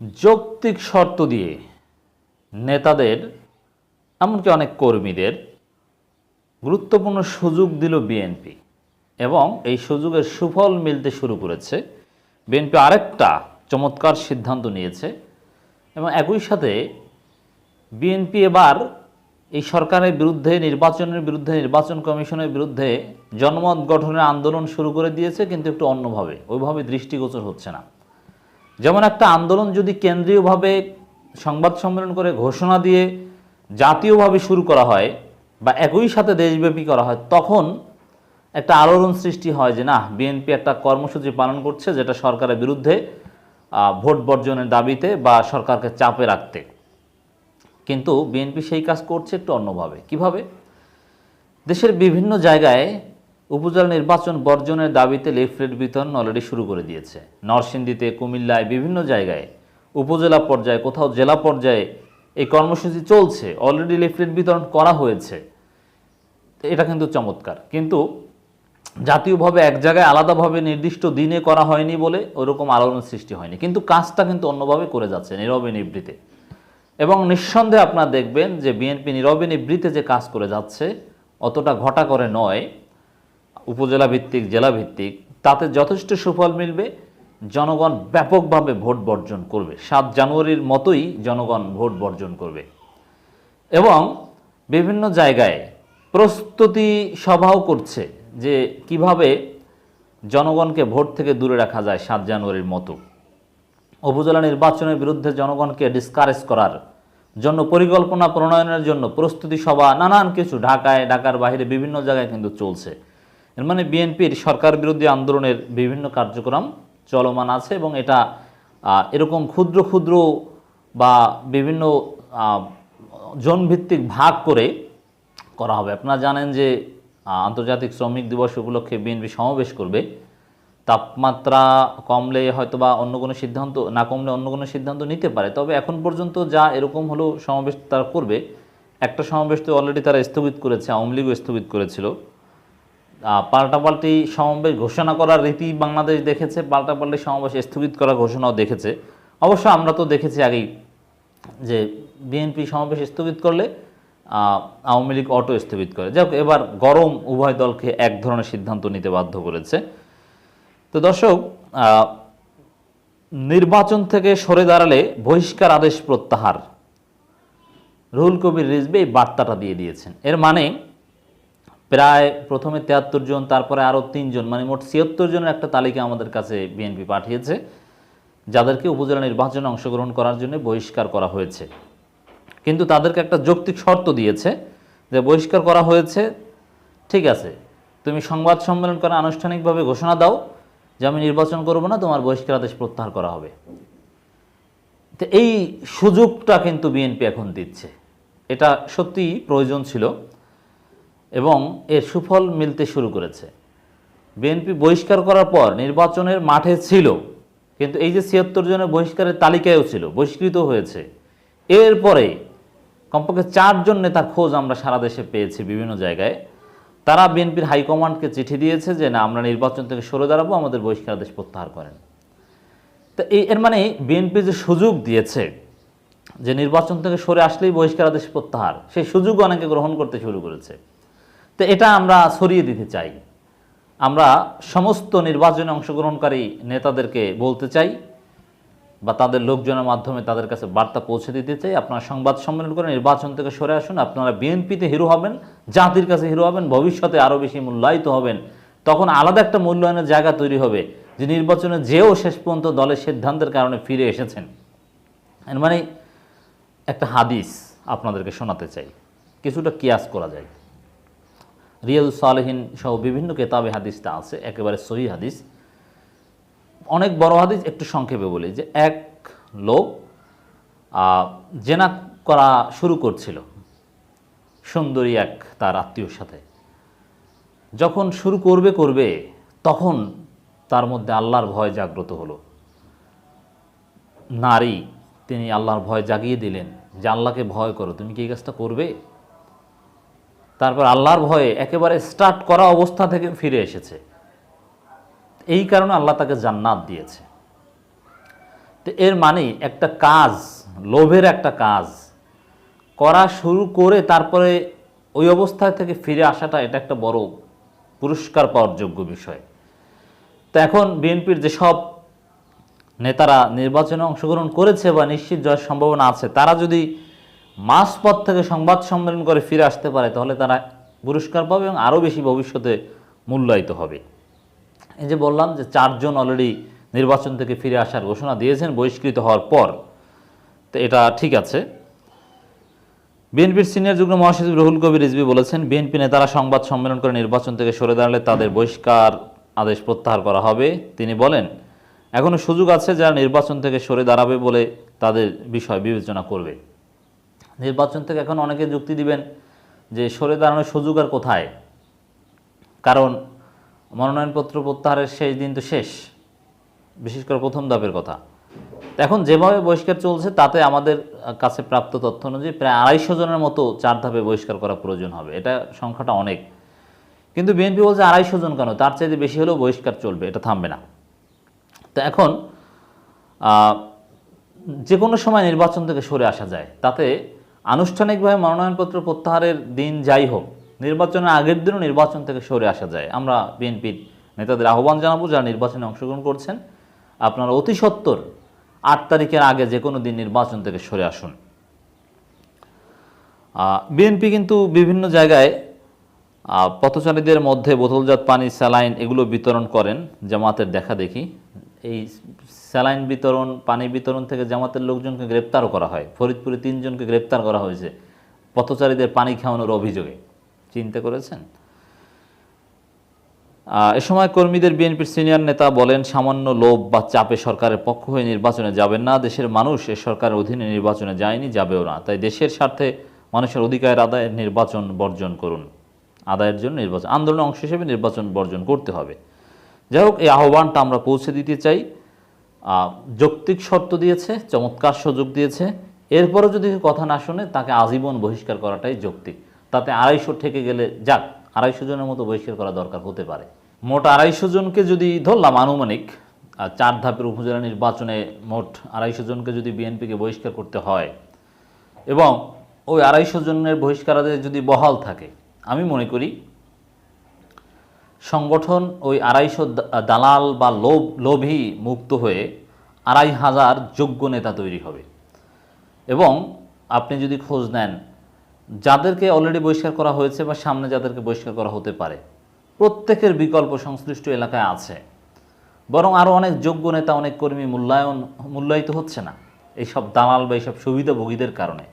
যৌক্তিক শর্ত দিয়ে নেতাদের, এমনকি অনেক কর্মীদের গুরুত্বপূর্ণ সুযোগ দিল বিএনপি এবং এই সুযোগের সুফল মিলতে শুরু করেছে। বিএনপি আরেকটা চমৎকার সিদ্ধান্ত নিয়েছে এবং একই সাথে বিএনপি এবার এই সরকারের বিরুদ্ধে, নির্বাচনের বিরুদ্ধে, নির্বাচন কমিশনের বিরুদ্ধে জনমত গঠনের আন্দোলন শুরু করে দিয়েছে, কিন্তু একটু অন্যভাবে। ওইভাবে দৃষ্টিগোচর হচ্ছে না। যেমন একটা আন্দোলন যদি কেন্দ্রীয়ভাবে সংবাদ সম্মেলন করে ঘোষণা দিয়ে জাতীয়ভাবে শুরু করা হয় বা একই সাথে দেশব্যাপী করা হয়, তখন একটা আলোড়ন সৃষ্টি হয় যে না বিএনপি একটা কর্মসূচি পালন করছে যেটা সরকারের বিরুদ্ধে ভোট বর্জনের দাবিতে বা সরকারকে চাপে রাখতে। কিন্তু বিএনপি সেই কাজ করছে একটু অন্যভাবে। কীভাবে? দেশের বিভিন্ন জায়গায় উপজেলা নির্বাচন বর্জনের দাবিতে লিফলেট বিতরণ অলরেডি শুরু করে দিয়েছে। নরসিংদীতে, কুমিল্লায়, বিভিন্ন জায়গায়, উপজেলা পর্যায়ে, কোথাও জেলা পর্যায়ে এই কর্মসূচি চলছে। অলরেডি লিফলেট বিতরণ করা হয়েছে। এটা কিন্তু চমৎকার। কিন্তু জাতীয়ভাবে এক জায়গায় আলাদাভাবে নির্দিষ্ট দিনে করা হয়নি বলে ওরকম আলোড়ন সৃষ্টি হয়নি। কিন্তু কাজটা কিন্তু অন্যভাবে করে যাচ্ছে নীরবে নিবৃতে। এবং নিঃসন্দেহে আপনারা দেখবেন যে বিএনপি নীরবে নিবৃতে যে কাজ করে যাচ্ছে, অতটা ঘটা করে নয়। উপজেলা ভিত্তিক জেলা ভিত্তিক তাতে যথেষ্ট সুফল মিলবে। জনগণ ব্যাপকভাবে ভোট বর্জন করবে। সাত জানুয়ারির মতোই জনগণ ভোট বর্জন করবে। এবং বিভিন্ন জায়গায় প্রস্তুতি সভাও করছে যে কীভাবে জনগণকে ভোট থেকে দূরে রাখা যায় সাত জানুয়ারির মতো। উপজেলা নির্বাচনের বিরুদ্ধে জনগণকে ডিসকারেজ করার জন্য, পরিকল্পনা প্রণয়নের জন্য প্রস্তুতি সভা, নানান কিছু ঢাকায়, ঢাকার বাইরে বিভিন্ন জায়গায় কিন্তু চলছে। এর মানে বিএনপির সরকার বিরোধী আন্দোলনের বিভিন্ন কার্যক্রম চলমান আছে এবং এটা এরকম ক্ষুদ্র ক্ষুদ্র বা বিভিন্ন জনভিত্তিক ভাগ করে করা হবে। আপনারা জানেন যে আন্তর্জাতিক শ্রমিক দিবস উপলক্ষে বিএনপি সমাবেশ করবে। তাপমাত্রা কমলে হয়তো বা অন্য কোনো সিদ্ধান্ত, না কমলে অন্য কোনো সিদ্ধান্ত নিতে পারে। তবে এখন পর্যন্ত যা এরকম হলো সমাবেশ তারা করবে, একটা সমাবেশ তো অলরেডি তারা স্থগিত করেছে, আওয়ামী লীগও স্থগিত করেছিল। পাল্টাপাল্টি সমাবেশ ঘোষণা করার রীতি বাংলাদেশ দেখেছে, পাল্টাপাল্টি সমাবেশ স্থগিত করার ঘোষণাও দেখেছে। অবশ্য আমরা তো দেখেছি আগেই যে বিএনপি সমাবেশ স্থগিত করলে আওয়ামী লীগ অটো স্থগিত করে। যাক, এবার গরম উভয় দলকে এক ধরনের সিদ্ধান্ত নিতে বাধ্য করেছে। তো দর্শক নির্বাচন থেকে সরে দাঁড়ালে বহিষ্কার আদেশ প্রত্যাহার। রুহুল কবির রিজবে এই বার্তাটা দিয়ে দিয়েছেন। এর মানে প্রায় প্রথমে তেহাত্তর জন, তারপরে আরও তিনজন মানে মোট ছিয়াত্তর জনের একটা তালিকা আমাদের কাছে বিএনপি পাঠিয়েছে, যাদেরকে উপজেলা নির্বাচনে অংশগ্রহণ করার জন্য বহিষ্কার করা হয়েছে। কিন্তু তাদেরকে একটা যৌক্তিক শর্ত দিয়েছে যে বহিষ্কার করা হয়েছে, ঠিক আছে, তুমি সংবাদ সম্মেলন করে আনুষ্ঠানিকভাবে ঘোষণা দাও যে আমি নির্বাচন করব না, তোমার বহিষ্কার আদেশ প্রত্যাহার করা হবে। তো এই সুযোগটা কিন্তু বিএনপি এখন দিচ্ছে। এটা সত্যিই প্রয়োজন ছিল। এবং এর সুফল মিলতে শুরু করেছে। বিএনপি বহিষ্কার করার পর নির্বাচনের মাঠে ছিল, কিন্তু এই যে ছিয়াত্তর জনের বহিষ্কারের তালিকায়ও ছিল, বহিষ্কৃত হয়েছে। এরপরে কমপক্ষে চারজন নেতার খোঁজ আমরা সারা দেশে পেয়েছি বিভিন্ন জায়গায়। তারা বিএনপির হাইকমান্ডকে চিঠি দিয়েছে যে, না, আমরা নির্বাচন থেকে সরে দাঁড়াবো, আমাদের বহিষ্কার আদেশ প্রত্যাহার করেন। তো এই এর মানে বিএনপি যে সুযোগ দিয়েছে যে নির্বাচন থেকে সরে আসলেই বহিষ্কার আদেশ প্রত্যাহার, সেই সুযোগ অনেকে গ্রহণ করতে শুরু করেছে। তো এটা আমরা সরিয়ে দিতে চাই। আমরা সমস্ত নির্বাচনে অংশগ্রহণকারী নেতাদেরকে বলতে চাই বা তাদের লোকজনের মাধ্যমে তাদের কাছে বার্তা পৌঁছে দিতে চাই। আপনারা সংবাদ সম্মেলন করে নির্বাচন থেকে সরে আসুন। আপনারা বিএনপিতে হিরো হবেন, জাতির কাছে হিরো হবেন, ভবিষ্যতে আরও বেশি মূল্যায়িত হবেন। তখন আলাদা একটা মূল্যায়নের জায়গা তৈরি হবে যে নির্বাচনে যেও শেষ পর্যন্ত দলের সিদ্ধান্তের কারণে ফিরে এসেছেন। মানে একটা হাদিস আপনাদেরকে শোনাতে চাই। কিছুটা কিয়াস করা যায়। রিয়াল সালেহীন সহ বিভিন্ন কেতাবে হাদিসটা আছে, একেবারে সহি হাদিস। অনেক বড় হাদিস একটু সংক্ষেপে বলি যে, এক লোক জেনা করা শুরু করছিল সুন্দরী এক তার আত্মীয়র সাথে। যখন শুরু করবে করবে, তখন তার মধ্যে আল্লাহর ভয় জাগ্রত হলো। নারী, তিনি আল্লাহর ভয় জাগিয়ে দিলেন যে, আল্লাহকে ভয় করো, তুমি কি এই কাজটা করবে? তারপর আল্লাহর ভয়ে একেবারে স্টার্ট করা অবস্থা থেকে ফিরে এসেছে। এই কারণে আল্লাহ তাকে জান্নাত দিয়েছে। তো এর মানে একটা কাজ, লোভের একটা কাজ করা শুরু করে তারপরে ওই অবস্থা থেকে ফিরে আসাটা এটা একটা বড় পুরস্কার পাওয়ার যোগ্য বিষয়। তো এখন বিএনপির যেসব নেতারা নির্বাচনে অংশগ্রহণ করেছে বা নিশ্চিত জয়ের সম্ভাবনা আছে, তারা যদি মাঝপথ থেকে সংবাদ সম্মেলন করে ফিরে আসতে পারে, তাহলে তারা পুরস্কার পাবে এবং আরও বেশি ভবিষ্যতে মূল্যায়িত হবে। এই যে বললাম যে চারজন অলরেডি নির্বাচন থেকে ফিরে আসার ঘোষণা দিয়েছেন, বহিষ্কৃত হওয়ার পর। তো এটা ঠিক আছে। বিএনপির সিনিয়র যুগ্ম মহাসচিব রুহুল কবির রিজভি বলেছেন, বিএনপি নেতারা সংবাদ সম্মেলন করে নির্বাচন থেকে সরে দাঁড়ালে তাদের বহিষ্কার আদেশ প্রত্যাহার করা হবে। তিনি বলেন এখনও সুযোগ আছে যারা নির্বাচন থেকে সরে দাঁড়াবে বলে তাদের বিষয় বিবেচনা করবে। নির্বাচন থেকে এখন অনেকে যুক্তি দিবেন যে সরে দাঁড়ানোর সুযোগ আর কোথায়? কারণ মনোনয়নপত্র প্রত্যাহারের শেষ দিন তো শেষ, বিশেষ করে প্রথম ধাপের কথা। এখন যেভাবে বহিষ্কার চলছে, তাতে আমাদের কাছে প্রাপ্ত তথ্য অনুযায়ী প্রায় আড়াইশো জনের মতো চার ধাপে বহিষ্কার করা প্রয়োজন হবে। এটা সংখ্যাটা অনেক। কিন্তু বিএনপি বলছে আড়াইশো জন কেন? তার চাইতে বেশি হলেও বহিষ্কার চলবে, এটা থামবে না। তো এখন যে কোনো সময় নির্বাচন থেকে সরে আসা যায়। তাতে আনুষ্ঠানিকভাবে মনোনয়নপত্র প্রত্যাহারের দিন যাই হোক, নির্বাচনের আগের দিনও নির্বাচন থেকে সরে আসা যায়। আমরা বিএনপির নেতাদের আহ্বান জানাব যারা নির্বাচনে অংশগ্রহণ করছেন। আপনারা অতি সত্বর আট তারিখের আগে যে কোনো দিন নির্বাচন থেকে সরে আসুন। বিএনপি কিন্তু বিভিন্ন জায়গায় পথচারীদের মধ্যে বোতলজাত পানি, স্যালাইন এগুলো বিতরণ করেন জামাতের দেখা দেখি। এই স্যালাইন বিতরণ, পানি বিতরণ থেকে জামাতের লোকজনকে গ্রেপ্তারও করা হয়। ফরিদপুরে তিনজনকে গ্রেপ্তার করা হয়েছে পথচারীদের পানি খাওয়ানোর অভিযোগে। চিন্তা করেছেন এ সময় কর্মীদের বিএনপির সিনিয়র নেতা বলেন, সামান্য লোভ বা চাপে সরকারের পক্ষ হয়ে নির্বাচনে যাবেন না। দেশের মানুষ এ সরকারের অধীনে নির্বাচনে যায়নি, যাবেও না। তাই দেশের স্বার্থে মানুষের অধিকার আদায়ের নির্বাচন বর্জন করুন। আদায়ের জন্য নির্বাচন, আন্দোলনের অংশ হিসেবে নির্বাচন বর্জন করতে হবে। যাই হোক এই আহ্বানটা আমরা পৌঁছে দিতে চাই। যৌক্তিক শর্ত দিয়েছে, চমৎকার সুযোগ দিয়েছে। এরপরও যদি কথা না শুনে, তাকে আজীবন বহিষ্কার করাটাই যৌক্তিক। তাতে আড়াইশো থেকে গেলে, যাক, আড়াইশো জনের মতো বহিষ্কার করা দরকার হতে পারে। মোট আড়াইশো জনকে যদি ধরলাম আনুমানিক চার ধাপের উপজেলা নির্বাচনে মোট আড়াইশো জনকে যদি বিএনপিকে বহিষ্কার করতে হয় এবং ওই আড়াইশো জনের বহিষ্কারাদের যদি বহাল থাকে, আমি মনে করি সংগঠন ওই আড়াইশো দালাল বা লোভ, লোভী মুক্ত হয়ে আড়াই হাজার যোগ্য নেতা তৈরি হবে। এবং আপনি যদি খোঁজ নেন, যাদেরকে অলরেডি বহিষ্কার করা হয়েছে বা সামনে যাদেরকে বহিষ্কার করা হতে পারে, প্রত্যেকের বিকল্প সংশ্লিষ্ট এলাকায় আছে। বরং আরও অনেক যোগ্য নেতা, অনেক কর্মী মূল্যায়ন, মূল্যায়িত হচ্ছে না এইসব দালাল বা এইসব সুবিধাভোগীদের কারণে।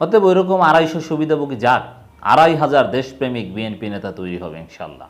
অতএব ওইরকম আড়াইশো সুবিধাভোগী যাক, আড়াই হাজার দেশপ্রেমিক বিএনপি নেতা তৈরি হবে ইনশাল্লাহ